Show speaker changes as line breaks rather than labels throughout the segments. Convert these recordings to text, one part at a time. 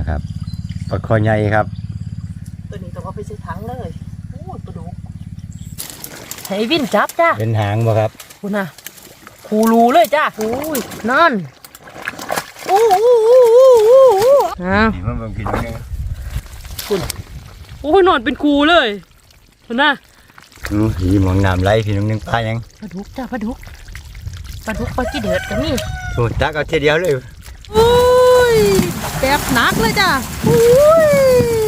นะครับปลาคอใหญ่ครับ
ตัวนี้ต้องเอาไปใส่ถังเลยโอ้ยปลาดุกให้วินจับจ้า
เป็นหางบ่ครับ
คุณน่ะคูรูเลยจ้าโอ้ยนั่นโอ้โหโอ้โหโอ้โหอ้าว
นี่มันเบิ่งพี่น้องเนี่ย
โอ้ยนอนเป็นคูเลยคุณน่ะ
อู้หีหมองน้ำไหลพี่น้องนึงปลายัง
ปลาดุกจ้าปลาดุกปลาดุกปลากี่เดือดกันนี่
โอ้ตักเอาเทีเดียวเลย
โอ้ย แบบหนักเลยจ้ะอุ้ย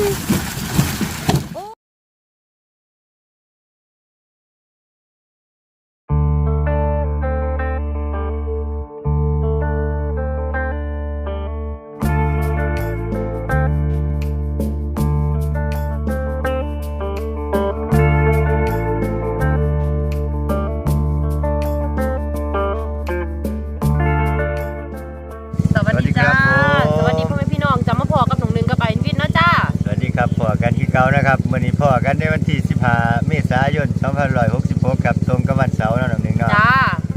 เก่า
นะครับมื้อนี้พ่อกันในวันที่ 15 เมษายน 2566ครับตรงกับวันเสาร์เนาะน้องหนึงเนาะ
จ้า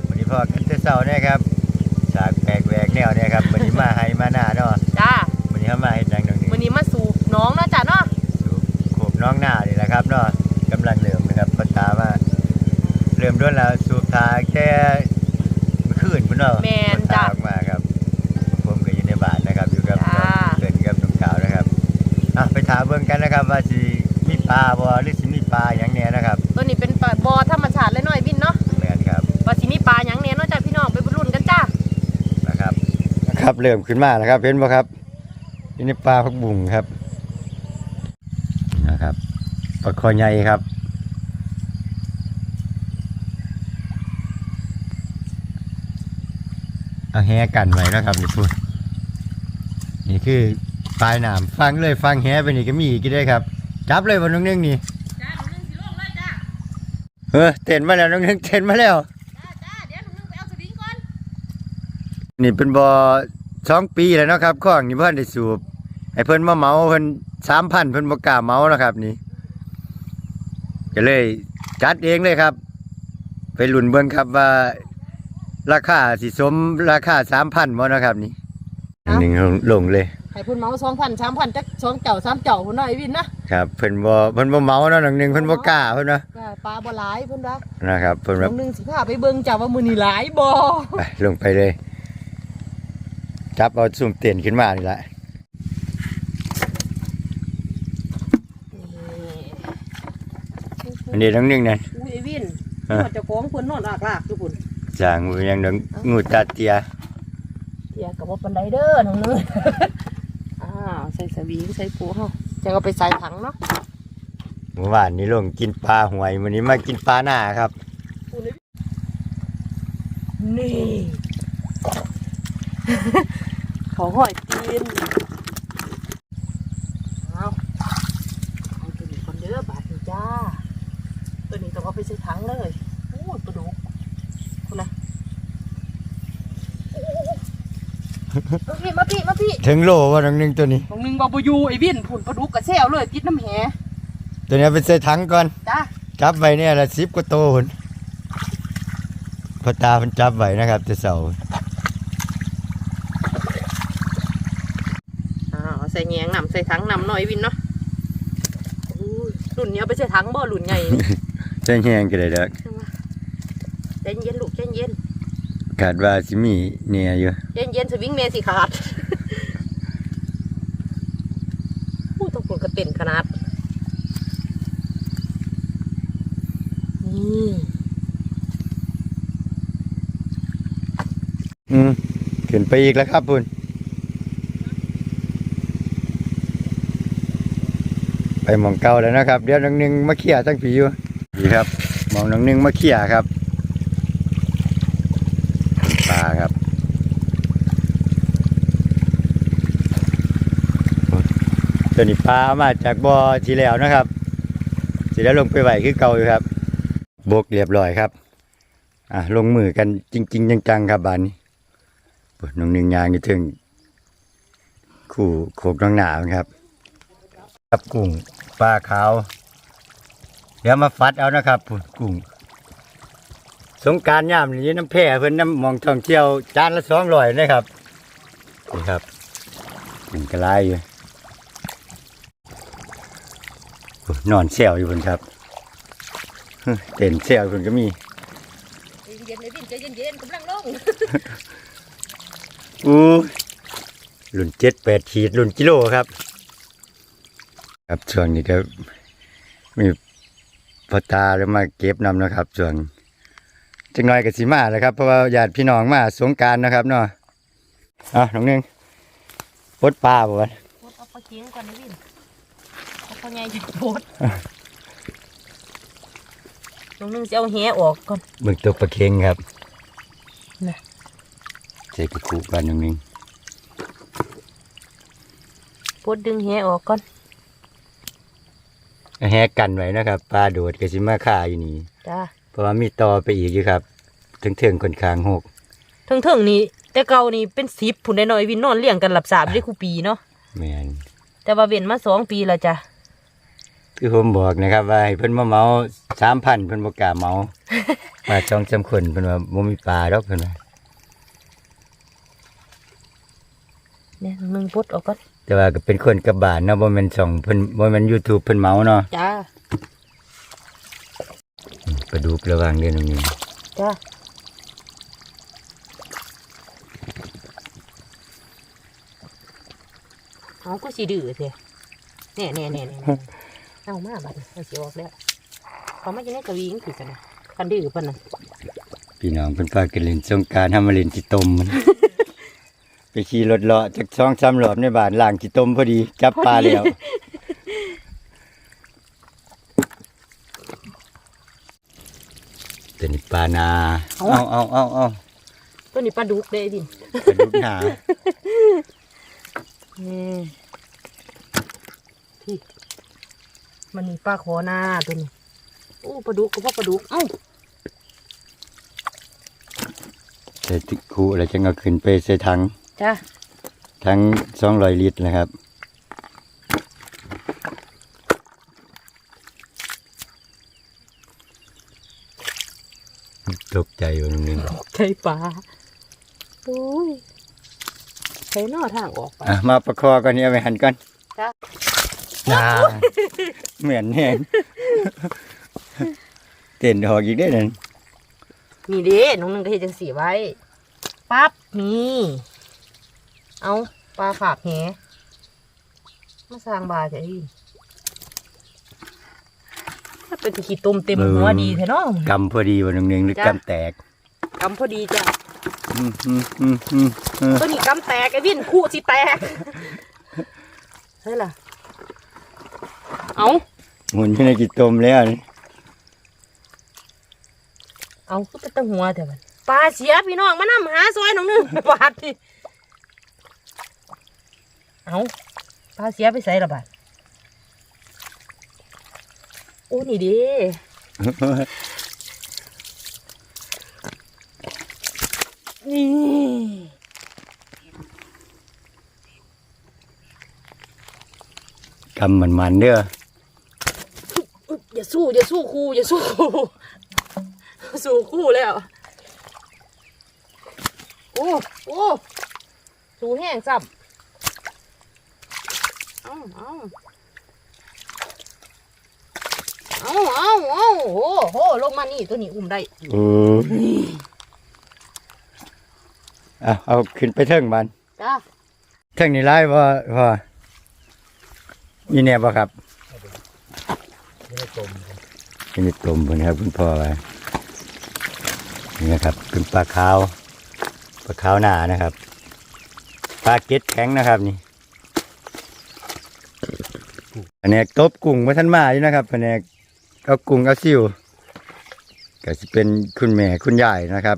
วันนี้พ่อกันแต่เสาร์เนี่ยครับฉากแปลกแหวกแนวเนี่ยครับวันนี้มาให้มาหน้าเนาะ
จ้า
วันนี้เขามาให้จังน้องหนึง
วันนี้มาสูบน้องเนาะจ้าเนาะ
สู่โขบน้องหน้านี่แหละครับเนาะกำลังเริ่มนะครับภาษาว่าเริ่มด้วนแล้วสูบทาแค่เมื่อคืนพุ่นเนาะ
แมน
ภาษา
จ้า
เบิ่งกันนะครับว่าสิมีปลาบ่หรือสิมีปลาอย่างเนี้ยนะครับ
ตัวนี้เป็นปลาบอธรรมชาติเลยเนาะไอ้วินเนาะ
เหมือนครับ
ว่าสิมีปลาหยังเนี่ยเนาะจ้าพี่น้องไปรุ่นกันจ้า
นะครับนะครับเริ่มขึ้นมาแล้วครับเห็นบ่ครับนี่ปลาพักบุ่งครับนะครับปลาคอใหญ่ครับเอาแหกันไว้นะครับนี่พูดนี่คือ ปลายหนามฟังเลยฟังแหไปนี่ก็มีอีกได้ครับ จับเลยวันน้องนึงนี่
จ้าหนุ่งหนึ่งสิลงเลยจ้า
เออเต้นมาแล้วน้องนึงเต้นมาแล้ว
จ้าจ้าเดี๋ยวหนุ่งหนึ่งไปเอาสวิงก่อน
นี่เป็นบ่อสองปีแล้วเนาะครับข้องนี่เพิ่นได้สูบให้เพิ่นมาเหมาเพิ่นสามพันเพิ่นบ่กล้าเหมานะครับนี่ก็เลยจัดเองเลยครับ ไปลุ้นเบิ่งครับว่า ราคาสิสมราคาสามพันบ่นะครับนี่หนึ่งลงเลย
ให้เพุ่นเมาสองพันสามพันจักสองเจ้าสามเจ้าพุ่นเนาะไอ้วินนะครับ
เพิ่นบ่เพิ่นบ่เหมาเนาะหนังหนึงเพิ่นบ่กล้าเพิ่นว่า
จ้าปลาบ่หลายเพุ่นว่า
นะครับเพิ่น
ห
แบบ
นุ่งหนึ่งสิพาไปเบิ่งจ้าว่ามื้อนี้หลายบ่
ไปลงไปเลย จับเอาสุ่มเต้นขึ้นมานี่แหละอันนี้ทั้งหนึงนั่น
อุ้ยไอ้วิน
ฮะ
นอนเจ้าของเพิ่นนอนลากๆอยู่พุ่น
จางมือยังดังงูตาเตีย
เดี๋ยวกับว่าปันไดเด้อน้องเนยอ้าวใส่สวีใส่ปูเฮาจะเอาไปใส่ถังเนาะ
เมื่อวานนี้ลงกินปลาหวยวันนี้มากินปลาหน้าครับ
นี่ เขาห้อยตีนเอาเอาตัวนี้คนเด้อบาทนี่จ้า ตัวนี้ต้องเอาไปใส่ถังเลยโอ้ยปลาดุกคุณนะ มาพี่มาพี่มาพี่
ถึงโลว่าดังหนึงตัวนี้
ของหนึงบาบอยูไอ้วินผุนปลาดุกกระแซวเลยติดน้ำแห
ตัวนี้เอาไปใส่ถังก่อน
จ้า
จับไว้เนี่ยละสิบกว่าโตหุ่นพอตาเพิ่นจับไว้นะครับแต่เสา
อ้าวใส่แยงนำใส่ถังนำหน่อยวินเนาะอู้ยรุ่นนี้เอาไปใส่ถังบ่รุ่นใหญ่นี่
ใส่แห้งก็ได้เด้อ
ใจเย็นลูกใจเย็น
คาดว่าสิมีเนี่ยอยู่
ใจเย็นสวิงเมสิขาดอู้ต้องปวดกระเต็นขนาดนี่
อืมขึ้นไปอีกแล้วครับพุ่นไปหมองเก่าแล้วนะครับ เดี๋ยวน้องหนึงมาเขี่ยทั้งผีอยู่ดีครับหมองน้องหนึงมาเขี่ยครับปลาครับ ตัวนี้ปลามาจากบ่อที่แล้วนะครับสิแล้วลงไปไหวคือเก่าอยู่ครับบกเรียบร้อยครับ อะลงมือกันจริง ๆ จังๆครับบานนี้ปุ๊บน้องหนึ่งยางนี่ถึงคู่โขกน้องหนาวครับครับกุ้งปลาขาว เดี๋ยวมาฟัดเอานะครับปุ๊บกุ้งสงการย่ามนี้น้ำแพร่เพิ่นน้ำมองท่องเที่ยวจานละสองร้อยนะครับนี่ครับกุ้งกระไรอยู่ โอ้ นอนแซวอยู่บนครับเฮ้ยเต้นแซวคนก็มี
เย็นๆเลยวินใจเย็นๆกำลังลง
อู้รุ่นเจ็ดแปดขีดรุ่นกิโลครับ ครับช่วงนี้ก็มีพอตาแล้วมาเก็บนำนะครับส่วนจังน้อยกับสีมาแล้วครับเพราะว่าญาติพี่น้องมาสงกรารนะครับเนาะอะน้องหนึงปลดปลาบ่วะ
โพดเอาปลาเคียงก่อนนะวิ นเอาปลาใหญ่จะโพดน้องนึงจะเอาแหออกก่อน
เบิ่งตัวปลาเค็งครับ
น่ะ
เจ๊กระคุกันน้องหนึง
โพดดึงแหออกก่อน
แฮกันไว้นะครับปลาโดดกับสิมาฆ่าอยู่นี่
จ้า
เพราะว่ามีต่อไปอีกอยู่ครับถึงถึงๆคนคางหก
เทิงๆนี่แต่เก่านี่เป็นสิบผุนได้น้อยวินนอนเลี้ยงกันหลับสาบได้ครูปีเนาะ
แม่น
แต่ว่าเว้นมาสองปีแล้วจ้ะ
คือผมบอกนะครับ ว่าให้เพิ่นมาเมาสามพันเพิ่นบ่กล้าเมาว่าจองจำคนเพิ่นว่าบ่มีปลาดอกเพิ่นว่า
เนี่ยน้องนึงพดออกก่อน
แต่ว่าก็เป็นคนกับบ้านเนาะบ่แม่นช่องเพิ่นบ่แม่น YouTube เพิ่นเมาเนาะ
จ้า
ปลาดุกระวังเด้อน้องนี่
จ้าเอาก็สีดื้อเถอะแน่แน่แน่แน่แน่ เอามาบัดนี้เอาสีออกแล้วเขามาจะได้กระวิงคือกันนะกันดื้อปะน่ะ
พี่น้องเพิ่นพากันเล่นสงกรานต์ทำมาเล่นที่ตมมัน ไปขี่รถเลาะจาก2 3รอบในบ้านล่างที่ตมพอดี จับปลาแล้วตัวนี้ปลานา เอาเอาเอาเอา
ตัวนี้ปลาดุกเด้ดิน
ปลาดุกหนา
นี่พี่ มันนี่ปลาขอหน้าตัวนี้โอ้ปลาดุกก็ว่าปลาดุกเอ้า
ใส่ติคูแล้วจะเอาขึ้นไปใส่ถัง
จ้า
ทั้งสองร้อยลิตรนะครับตกใจอยู่นิดนึง
ไข่ปลาโอ้ยไข่นอทางออกไป
อะมาประคอก่อนนี่เอาไปหันก่อน
จ้า
น่าเหมือนแห้งเต้นดอกอีกได้อนั่น
นี่เด้น้องนึงก็เห็นจังสีไว้ปั๊บนี่เอาปลาฝากแหมาสร้างบาจะอีถ้าเป็นตะขี้ต้มเต็มหัวดีแท้เนาะ
กำพอดีวันหนึ่งหรือ
จ้ะ
กำแตก
กำพอดีจ้ะ
อืมอืมอืมอืมอืม
ตัวนี้กำแตกไอ้วินคู่สิแตกเฮ้ยล่ะ เอา
หมุนอยู่ในกิตมแล้วนี่
เอาก็เป็นตะหัวแต่มันปลาเสียพี่น้องมานำหาซอยน้องนึง บาดที่เอาปลาเสียไปใส่ละบาดโอ้นี่เดินี่
กำมันมันๆเด้อ
อุ๊ยอย่าสู้อย่าสู้ครูอย่าสู้ครูสู้ครูแล้ว โอ้โอ้สู้แห้งซ้ำเอาเอาเอาเอาเอาโอ้โหลงมานี่ตัวนี้อุ้มได้
เออเอาเอาขึ้นไปเทิงมัน
จ้า
เทิงนี่ไล่ว่าว่ามีแนวบ่ครับ นี่ในตมบนครับคุณพ่อไว้นี่นะครับเป็นปลาขาวปลาขาวหนานะครับปลาเก็ดแข็งนะครับนี่อันนี้ตบกุ้งมาท่านมาอยู่นะครับอันนี้เอากุ้งเอาซิวก็จะเป็นคุณแม่คุณยายนะครับ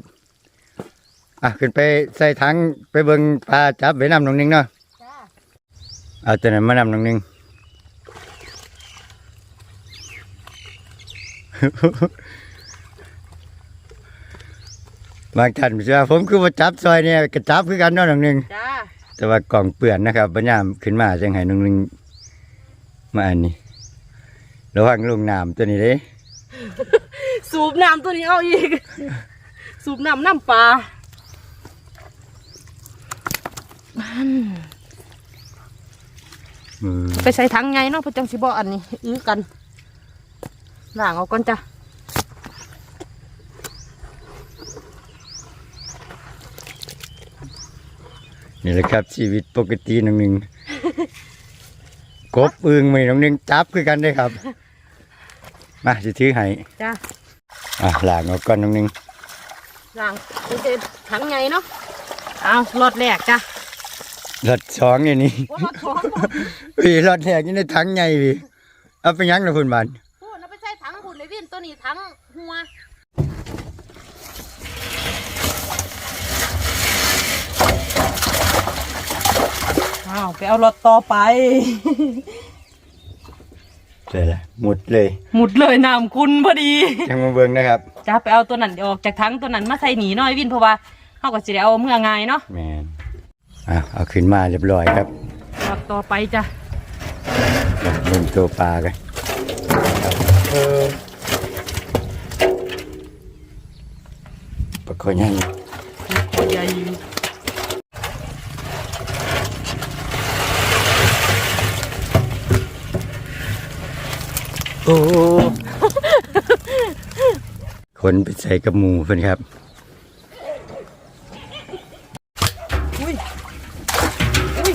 อะขึ้นไปใส่ถังไปเบิ่งปลาจับไว้นำน้องนึงเนาะ
จ้า
เอาตัวนั้นมานำน้องนึง บางท่านเชื่อผมคือว่าจับซอยเนี่ยก็จับคือกันเนาะน้องนึง
จ้า
แต่ว่ากล่องเปื่อนนะครับปัญญามขึ้นมาจังไห้น้องนึงมาอันนี้ระวังลงน้ำตัวนี้เด้
สูบน้ำตัวนี้เอาอีก สูบน้ำน้ำปลามัน
อืม
ไปใส่ถังไงเนาะเพื่อจังสิบ่อันนี้อื้อกัน ล้างเอาก่อนจ้ะ
นี่แหละครับชีวิตปกติน้องหนึ่งกบอึงไม่น้องหนึ่งจับคือกันได้อครับ มาสิถือให้
จ้ะ
อะล้างเอาก่อนน้องหนึ่ง
ล้างไปใส่ถังไงเนาะเอารอดแรกจ้ะ
รถสองอย่างนี้
โอ้รอดสองบ่
พี่รถแรกนี่ในถังใหญ่พี่เอาไปยังนะคุณบัน
พูดแล้วไปใส่ถังหุ่นเลยวินตัวนี้ถังหัว อ้าวไปเอารถต่อไป
เสร็จแล้วหมดเลย
หมุดเลยน้ำคุณพอดี
ยังมาเบิ่งนะครับ
จ้าไปเอาตัวนั้นออกจากถังตัวนั้นมาใส่หนีหน่อยวินเพราะว่าเขาก็จะได้เอาเมื่อไงายเนาะ
แมนอะเอาขึ้นมาเรียบร้อยครับ
รอบต่อไปจ้ะ
เบิ่งตัวปลากันเออปลาคอยัง
ตัวใหญ่
โอ้ คนไปใส่กับหมูเพื่อนครับ
อุ้ยอุ้ย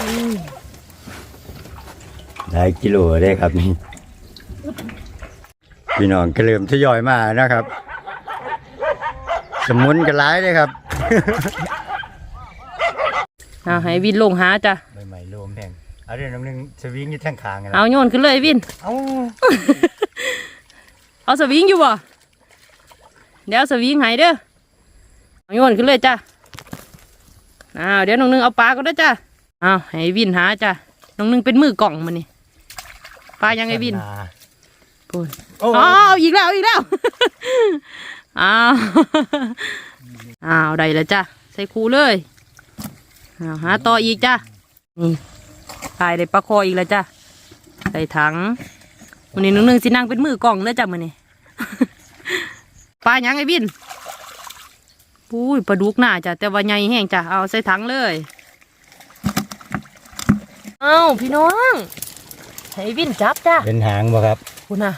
อืม
หลายกิโลได้ครับนี่ พี่น้องก็เริ่มทยอยมานะครับ สมุนก็ร้ายเลยครับ
เอาให้วินลงหาจ้ะ
อาเรื่องน้องนึงสวิงอยู่ทั้งคางกัน
เอาโยนขึ้นเลยวิน
เอา
เอาสวิงอยู่บ่ เดี๋ยวเอาสวิงให้เด้อเอาโยนขึ้นเลยจ้ะอ้าวเดี๋ยวน้องนึงเอาปลาก็ได้อจ้ะเอาให้วินหาจ้ะน้องนึงเป็นมือกล่องมันนี่ปลายังไงวินพูด
โอ้
อ๋อเอาอีกแล้วเอาอีกแล้ว อ้าว อ้าวได้แล้วจ้ะใส่คูเลยอ้าวหาต่ออีกจ้ะนี่ ตายได้ปลาคออีกแล้วจ้ะใส่ถังวันนี้น้องหนึ่งสินั่งเป็นมือกล่องเด้อจ้ะมื้อนี้ปลาหยังไอ้บินปุ้ยปลาดุกหน้าจ้ะแต่ว่าใหญ่แห้งจ้ะเอาใส่ถังเลย เอ้าพี่น้องให้บินจับจ้ะ
เป็นหางบ่ครับ
คุณน่ะ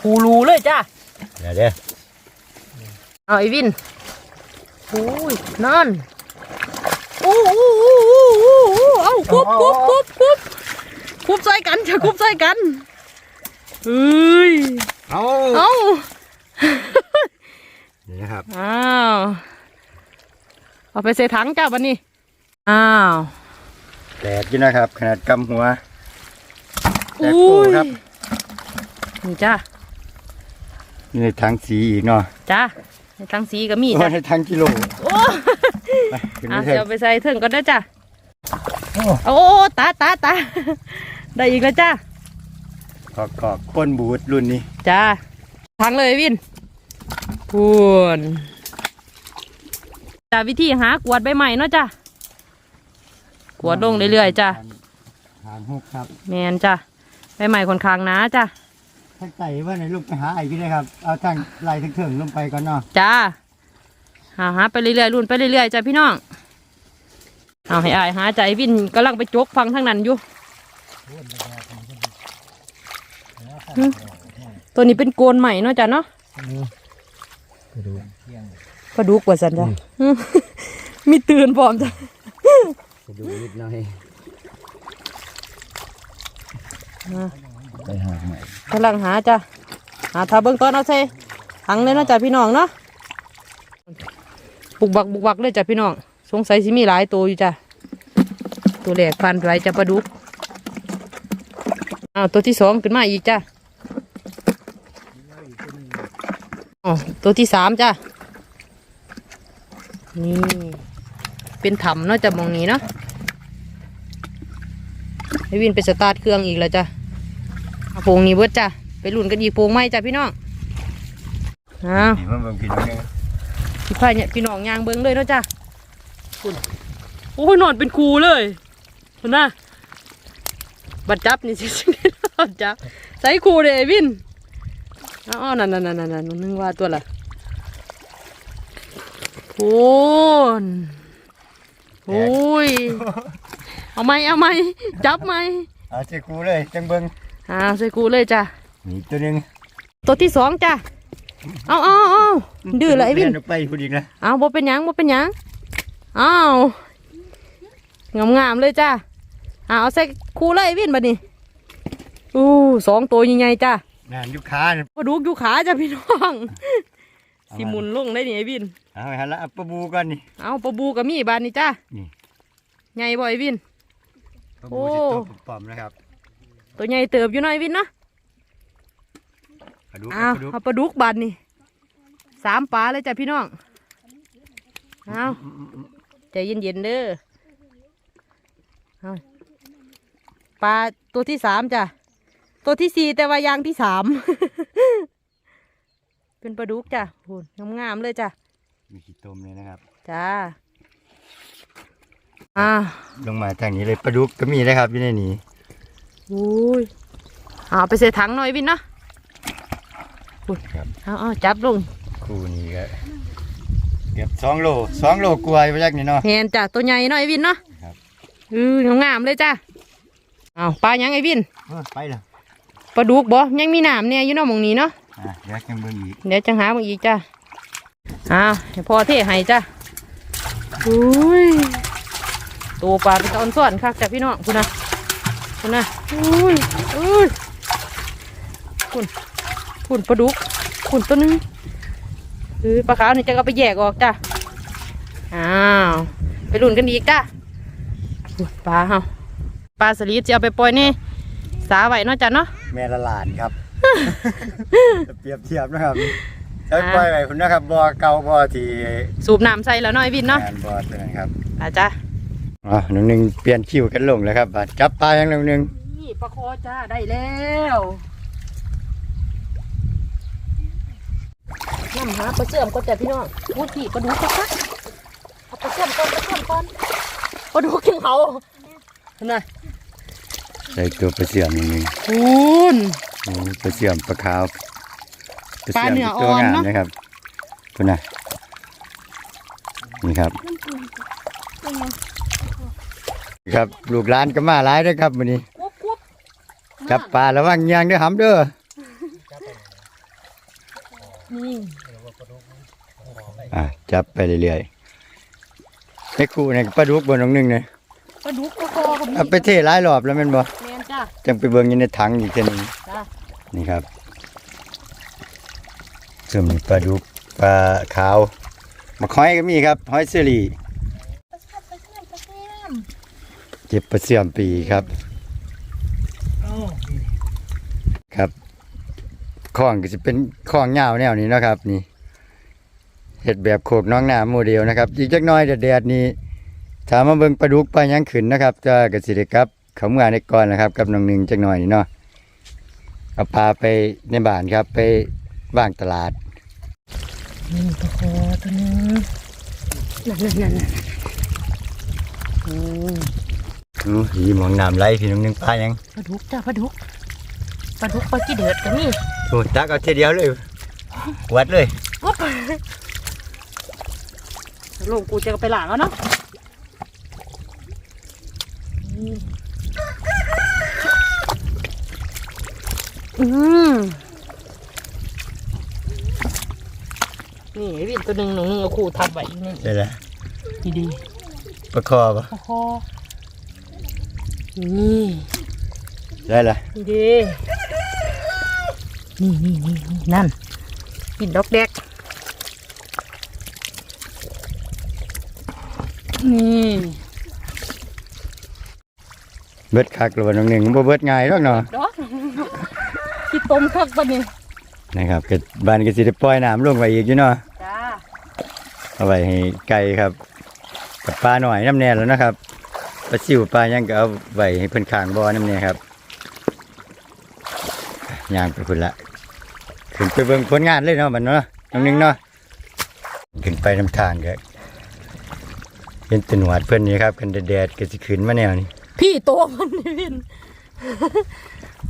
คูรูเลยจ้ะ
เดี๋ยวเด้อ
เอาไอ้วินโอ้ยนั่นโอ้โอ้โอ้โอ้โอ้โอ้เอา คุบคุบคุบคุบคุบใส่กันจะคุบใส่กันเอ้ย
เอา
เอา
นี่นะครับ
อ้าวเอาไปใส่ถังจ้าบันนี้อ้าว
แดดอยู่นะครับ ขนาดกำหัวแดด
อุ้
โป้
ย
ครับ
นี่จ้า
นี่ในถังสีอีกเนาะ
จ้าในถังสีก็มี
โอ้
จ้ะ
ในถังกิโล
โอ้
ไปขึ้น
อะ
มาเถ
เดี๋ยว
อะ
ไปใส่เถิงก่อนได้อจ้ะ
โอ้
โอ้ตาตาตาได้อีกแล้วจ้า
กอกกอกก้นบูดรุ่นนี้
จ้าพังเลยวินพูนจ้าวิธีหากวาดใบใหม่เนาะจ้ากวาดลงเรื่อยๆจ้า
หางหกครับ
แมนจ้าใบใหม่ค่อนข้างหนาจ้า
ถ้าไก่ว่าในลูกไปหาไอ้ก็ได้ครับเอาทางไล่ถึงถึงลงไปก่อนเนาะ
จ้าหาหาไปเรื่อยๆรุ่นไปเรื่อยๆจ้าพี่น้อง เอาให้อายหาใจวินกำลังไปจกฟังทางนั้นอยู่หึตัวนี้เป็นโกนใหม่เนาะจ้าเนาะปลาดุกว่าสันจ้ะมีตื่นพร้อมจ้ะ
ดูนิดหน่อย
อ่า
ไปหาใหม่
กำลังหาจ้ะหาทาเบิ้งต้นเอาใส่ถังเลยเนาะจ้ะพี่น้องเนาะบุกบักบุกบักเลยจ้ะพี่น้อง สงสัยสิมีหลายตัวอยู่จ้ะ ตัวแรกพันไรจ้ะปลาดุกอ้าวตัวที่สองขึ้นมาอีกจ้ะอ๋อตัวที่สามจ้ะ นี่ เป็นถ้ำเนาะจ้ะหมองนี้เนาะให้วินไปสตาร์ทเครื่องอีกแล้วจ้ะเอาโพงนี้เบิดจ้ะ ไปลุ่นกันอีกโพงไหมจ้ะพี่น้องอ้าว
นี่มันเบิ่งพี่น้องเนี่ย
พี่พายเนี่ยพี่น้องยางเบิ้งเลยเนาะจ้ะ คุณโอ้ยนอนเป็นครูเลยคุณน่ะบัดจับนี่สิบัดจับใส่ครูเลยไอ้วินอ๋อนั่นนั่นนั่นนั่นนึงว่าตัวละโอ้นโอ้ยเอาไหมเอาไหมจับไหม
เอาใส่ครูเลยจังเบิ่ง
อ่าใส่กูเลยจ้ะ
นี่ตัวหนึง
ตัวที่สองจ้ะเอาเอาเอาดื้อเลยไอ้วิน
เปลี่ยไปพูดอีกนะ
เอาบ่เป็นหยังบ่เป็นหยังเอางามงามๆเลยจ้ะเอาเอาใส่คู่เลยไอ้วินบัดนี้อู้สองตัวใหญ่ๆจ้ะ
นั่นอยู่ขาเนี่ย
ปลาดุกอยู่ขาจ้ะพี่น้องสิหมุนลงได้นี่ไอ้วิน
เอาไปหันละเอาปลาบูก่อนนี่
เอาปลาบูกับมีบานนี่จ้ะ
นี่
ใหญ่บ่ไอ้วิน
ปลา
โอ้
บูสิตัวปลอมๆนะครับ
ตัวใหญ่เติบอยู่หน่อยวินเนาะ
ปลาดุก
เอา
ปลาดุก
เอาปลาดุกบานนี่สามปลาเลยจ้ะพี่น้องเอา ใจเย็นๆเด้อเอาปลาตัวที่สามจ้ะ ตัวที่สี่แต่ว่ายางที่สาม เป็นปลาดุกจ้ะโหงามๆเลยจ้ะ
มีขี้ตมเลยนะครับ
จ้าอ่า
ลงมาทางนี้เลยปลาดุกก็มีนะครับอยู่ในนี้
อุ้ยเอาไปใส่ถังหน่อยวินเนาะอุ้ย
ครับ
เอาเอาจับลง
คู่นี้ก็ เกือบสองโลสองโลกว่าอยู่ยักนี่เนาะ
แหนจ้ะตัวใหญ่หน่อยวินเนาะ
ครับ
อืองามๆเลยจ้ะเอาปลายังไงวิน
เออไปเลย
ปลาดุกบ่ยังมีหนามเนี่ยอยู่เนาะหมองนี้เนาะ
อะเดี๋ยวจังเบิ่งอีก
เดี๋ยวจังหาบางอีกจ้ะอ้าวให้พ่อเทให้จ้ะอุ้ยตัวปลาเป็นตอนส่วนคักจ้ะพี่น้องคุณนะคุณนะอุ้ยอุ้ยคุณคุณปลาดุกคุณตัวหนึง เออปลาขาวนี่จะเอาไปแยกออกจ้ะอ้าวไปลุ่นกันอีกจ้ะอุ๊ยปลาเฮาปลาสลิดจะเอาไปปล่อยนี่สาไว้เนาะจ้ะเนาะ
แม่ละหลานครับ เปรียบเทียบนะครับใช้ปล่อยไว้คุณนะครับบ่อเก่าบ่อที่
สูบน้ำใส่แล้วเนาะไอ้วินเนาะ
งานบ่อตัวนั้นครับ
อาจ้ะ
อ๋อหนึ่งหนึ่งเปลี่ยนคิวกันลงแล้วครับบัดจับปลาอย่างหนึ่งหนึ่ง
นี่ปลาคอจ้าได้แล้ว น้ำหาปลาเสื่อมก็จะพี่น้องพูดผีปลาดุกก็เอาปลาเสื่อมก่อนปลาเสื่อมก่อนปลาดุกกินเขาเห็นไหม
ใส่ตัวปลาเสื่อมหนึ่งหนึ่ง
คุณ
โอ้ปลาเสื่อมปลาขาว
ปลาเนื้อ
ตัว
อ่อน
งาม
เนอะ
นะครับคุณน่ะนี่ครับครับลูกหลานก็มาหลายเด้อครับวันนี้
กุ๊บกุ๊บ
จับปลาระวังยางเด้อหำเด้อ
นี่
อะจับไปเรื่อยๆให้ครูเนี่ยปลาดุกบนน้องหนึ่งเนี่ย
ปลาดุกปลาคอกับ
เอาไปเทหลายรอบแล้วแม่นบ่
แมนจ้า
จังไปเบิ่งอยู่ในถังอีกเทีนึง
จ้า
นี่ครับส่วนปลาดุกปลาขาวมะหอยก็มีครับหอยเสรีเจ็บปลาเสื่อมปีครับครับ ข้องก็จะเป็นข้องยาวแนวนี้นะครับ นี่เห็ดแบบโขกน้องน้ำโมเดลนะครับอีกจักหน้อยแดดนี้ถามมาเบิ่งปลาดุกปลายังขึ้นนะครับจะกสิได้ครับเขาเมื่อในก่อนนะครับ กับน้องหนึ่งจักหน่อยนี่เนาะเอาปลาไปในบ้านครับ ไปว่างตลาด
นี่ปลาคอตัวนึงนั่นนั่นนั่นนั่นอืม
อู้หีหมองน้ำไหลพี่น้องหนึ่งปลายัง
ปลาดุกจ้าปลาดุก ปลาดุกปลากี่เดือดกันนี่
โอ้ตักเอาเทีเดียวเลยวัดเลย
ปุ๊บลูกกูจะไปหลางแล้วเนาะอืมนี่ไอ้วินตัวหนึ่งหนูเอาขู่ทับไว้อีกนี่
ได้ละ
ดีดี
ปลาคอปะ
ๆคอนี่
ได้ละ
ดีดี นี่นี่นี่นี่นั่นกินดอกแดก นี่
เบิดคักหรือว่าน้องหนึ่งบ่เบิดง่ายหรอกเนาะ
ดอกที่ต้มคักปะนี่
นะครับก็บ้านก็สิได้ปล่อยน้ำลงไปอีกอยู่เนาะ
จ้า
เอาไว้ให้ไก่ครับกับปลาหน่อยน้ำแน่แล้วนะครับปลาซิวปลาหยังก็เอาไว้ให้เพิ่นข้างบ่อน้ำแน่ครับย่างไปพุ่นละ ขึ้นไปเบิ่งผลงานเลยเนาะมันเนาะน้องหนึงเนาะขึ้นไปน้ำทางก็เห็นแตหนวดเพิ่นนี่ครับกันแดดๆก็สิขึ้นมาแนวนี้
พี่โตมันนี่วิน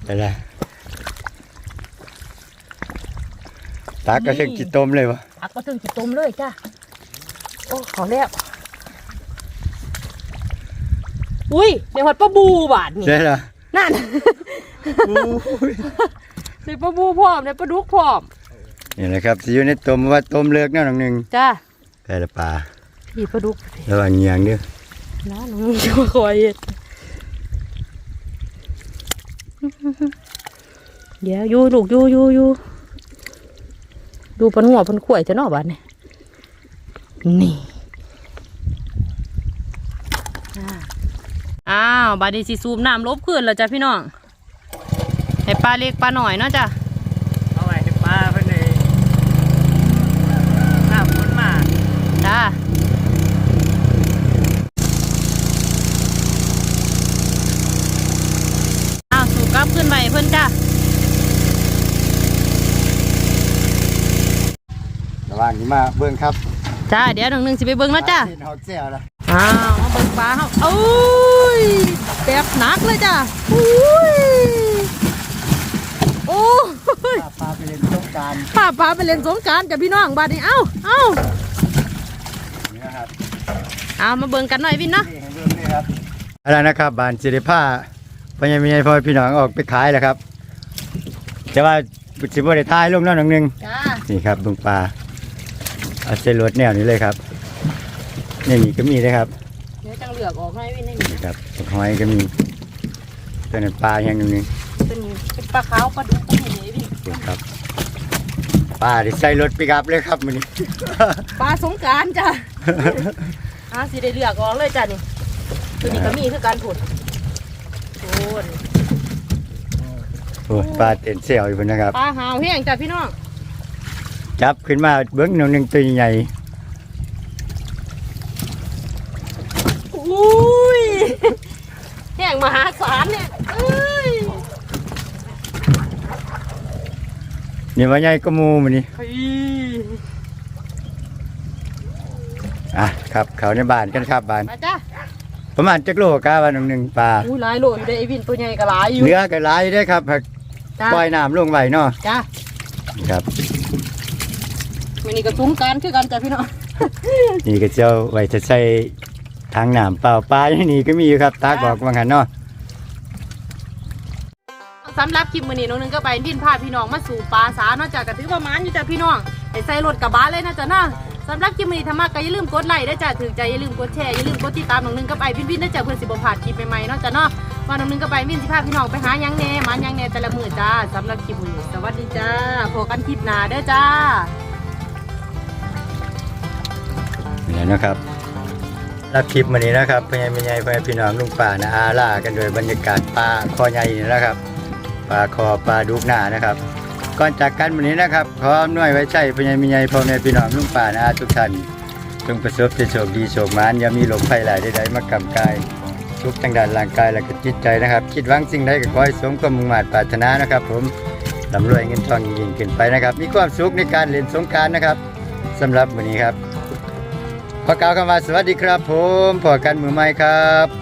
ได้ละตากก็ถึงจิตต้มเลยวะ
ตักมาถึงจิต้มเลยจ้าโอ้ขอแล้วอุ้ยเดี๋ยวหดปลาบูบาดนี่
ใช่เหรอ
นั่น
โอ้ย
เดี๋ยวปลาบูพร้อมเดี๋ยวปลาดุกพร้อม
นี่แหละครับสิอยู่ในต้มว่าต้มเลือกแนวหนึ่ง
จ้า
แต่ละปลา
พี่ปลาดุก
ระวังเงียงเด้อ
น้าหนูจะมาคอยเฮ็ดเดี๋ยวอยู่ลูกอยู่อยู่อยู่ดูปันหัวปันข่วยจะนอบาดนี่นี่อ่าอ้าวบาดนี้สิซูมน้ำลบขึ้นแล้วจ้ะพี่น้อง ให้ปลาเล็กปลาหน่อยเนาะจ้ะ
เอาไว้ให้ปลาเพิ่นเลยน้ำมันมา
จ้าอ้าวสูบกลับขึ้นไปเพิ่นจ้า
ระวังนี่มาเบิ่งครับ
จ้าเดี๋ยวหนึ่งหนึ่งสิไปเบิ่งเนาะจ้า
เส้นหอกแซวละ
อ้าวมาเบิ่งปลาเขาโอ้ยแบบหนักเลยจ้าอุ้ย โอ้ย
ปลาไปเล่นสงกราร
พาปลาไปเล่นสงกรารจ้ะพี่น้องบาดนี้เอ้าเอ้า
นี่นะครับ
เอามาเบิ่งกันหน่อยวินเนาะ
นี่ให้เบิ่งนี่ครับอะไรนะครับบานสิริผ้าพญามีไอพ่อพี่น้องออกไปขายแล้วครับ แต่ว่าสิบ่ได้ทายลงแล้วหนังหนึง
จ้า
นี่ครับเบิ่งปลาเอาเส้นรถแนวนี้เลยครับนี่นี่ก็มีเลยครับ
เดี๋ยวจังเหลือกออกให้วินให้
นี่ครับตกหอยก็มีตัวนั้นปลาอย่างหนึง นี่
เป็นเป็นปลาขาวปลาดุกก็มีนี่วิน
นี่ครับปลาที่ใส่รถปิกอัพเลยครับมันนี้
ปลาสงกรารจ้ะอะสิได้เลือกออกเลยจ้ะนี่ตัวนี้ก็มีคือการผุดโอ้ย
โอ้ปลาเต็นเสี่ยวอยู่พุ่นนะครับ
ปลาหาวแห้งจ้ะพี่น้อง
จับขึ้นมาเบิ้งหนึ่งหนึ่งตัวใหญ่
อุ้ย แห้งมหาศาลเนี่ยเอ้ย
นี่ว่าใหญ่ก็มูมันนี่
เฮ้ย
อะครับเขาในบ้านกันครับบ้าน
มาจ้ะ
ประมาณจักโลกาวันหนึ่งหนึ่งปลา
อุ้ยหลายโลอยู่ได้ไอวินตัวใหญ่ก็หลายอยู่
เนื้อก็หลายได้อครับผัก
จ้ะ
ปล่อยน้ำลงไว้เนาะ
จ้ะ
ครับ
มันนี่ก็ซุ้มกันคือกันจ้ะพี่น้อง
นี่ก็เจ้าไว้จะใส่ทางน้ำเปล่าปลาอย่างนี้ก็มีอยู่ครับตากบอกว่างั้นเนาะ
สำหรับคลิปมือนี้น้องหนึงก็ไปพินพาพี่น้องมาสู่ปลาสาเนาะจ้ะก็ถือว่ามานอยู่จ้ะพี่น้องให้ใส่รถกระบะเลยนะจ้ะนะสำหรับคลิปมือนี้ถ้ามาก็อย่าลืมกดไลค์ด้จ้ะถึงใจอย่าลืมกดแชร์อย่าลืมกดติดตามน้องหนึงก็ไปพินพินด้จ้ะเพื่อสิบ่าดคลิปใหม่ๆเนาะจ้ะเนาะว่าน้องหนึงก็ไปพินสิพาพี่น้องไปหายังแน่มันยังแน่แต่ละมือจ้าสำหรับคลิปมือนี้สวัสดีจ้าพบกันคลิปหน้าเด้อจ้า
นี่แหละนะครับรับคลิปวันนี้นะครับพญามีใหญ่พญาพี่น้องลุงป่านะอาล่ากันโดยบรรยากาศปลาคอใหญ่นี่นะครับ ปลาคอปลาดุกหน้านะครับ ก่อนจากกันวันนี้นะครับขออำนวยไว้ใช้พญามีใหญ่พ่อแม่พี่น้องลุงป่านะทุกท่านจงประสบแต่โชคดีโชคมานอย่ามีลมภัยหลายใดๆมากำกายทุกทางด้านร่างกายและก็จิตใจนะครับ คิดหวังสิ่งใดก็ขอให้สมความมุ่งมั่นปรารถนานะครับ ผมร่ำรวยเงินทองยิ่งขึ้นไปนะครับ มีความสุขในการเล่นสงการนะครับสำหรับวันนี้ครับขอกล่าวคำว่าสวัสดีครับ ผมพอกันมือใหม่ครับ